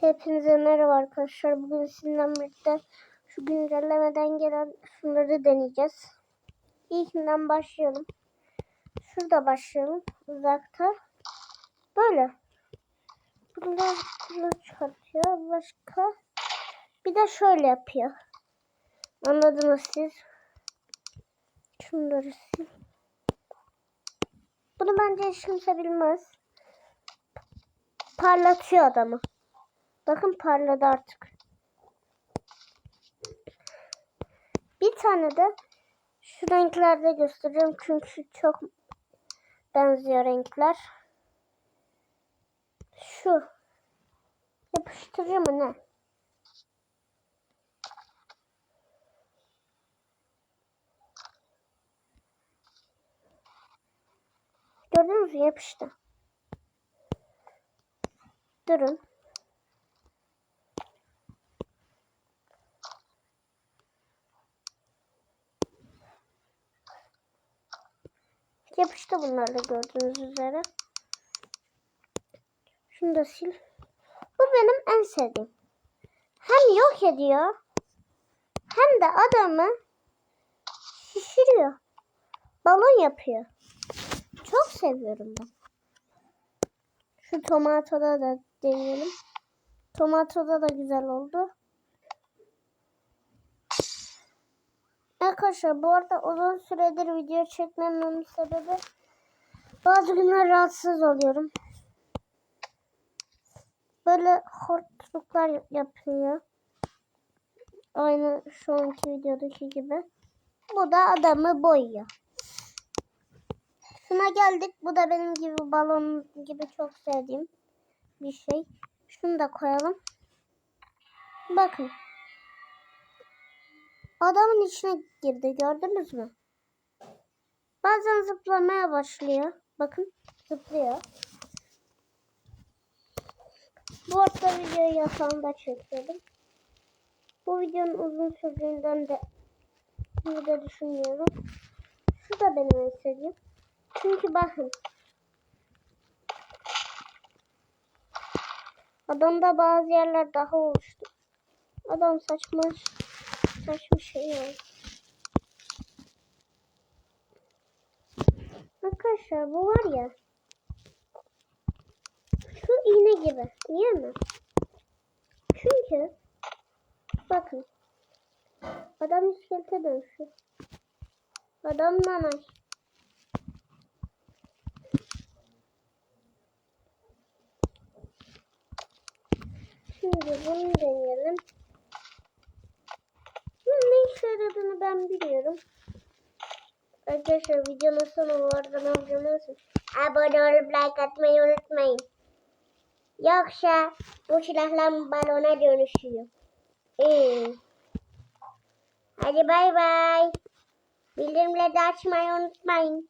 Hepinize merhaba arkadaşlar. Bugün sizinle birlikte şu güncellemeden gelen şunları deneyeceğiz. İlkinden başlayalım. Şurada başlayalım. Uzakta. Böyle. Bunlar bunu çıkartıyor. Başka. Bir de şöyle yapıyor. Anladınız siz. Şunları sil. Bunu bence hiç kimse bilmez. Parlatıyor adamı. Bakın parladı artık. Bir tane de şu renklerde göstereceğim çünkü çok benziyor renkler. Şu yapıştırıcı mı ne? Gördünüz mü yapıştı. Durun. Yapıştı bunlar da gördüğünüz üzere. Şunu da sil. Bu benim en sevdiğim. Hem yok ediyor hem de adamı şişiriyor. Balon yapıyor. Çok seviyorum ben. Şu tomatoda da deneyelim. Tomatoda da güzel oldu. Arkadaşlar bu arada uzun süredir video çekmememin sebebi bazı günler rahatsız oluyorum. Böyle hortluklar yapıyor. Aynı şu anki videodaki gibi. Bu da adamı boyuyor. Şuna geldik. Bu da benim gibi balon gibi çok sevdiğim bir şey. Şunu da koyalım. Bakın. Adamın içine girdi. Gördünüz mü? Bazen zıplamaya başlıyor. Bakın zıplıyor. Bu arada videoyu yatağımda çekiyordum. Bu videonun uzun sürdüğünden de bunu da düşünmüyorum. Şu da benim en sevdiğim. Çünkü bakın. Adamda bazı yerler daha oluştu. Adam saçma saçma şey ya. Arkadaşlar bu var ya. Şu iğne gibi. Niye mi? Çünkü bakın. Adam iskelete dönüşüyor. Adam nanay. Şimdi bunu deneyelim. Ben biliyorum. Arkadaşlar videonun sonu bu arada ne biliyorsun? Abone olup like atmayı unutmayın. Yoksa bu silahlar balona dönüşüyor. Ee. Hadi bay bay. Bildirimleri açmayı unutmayın.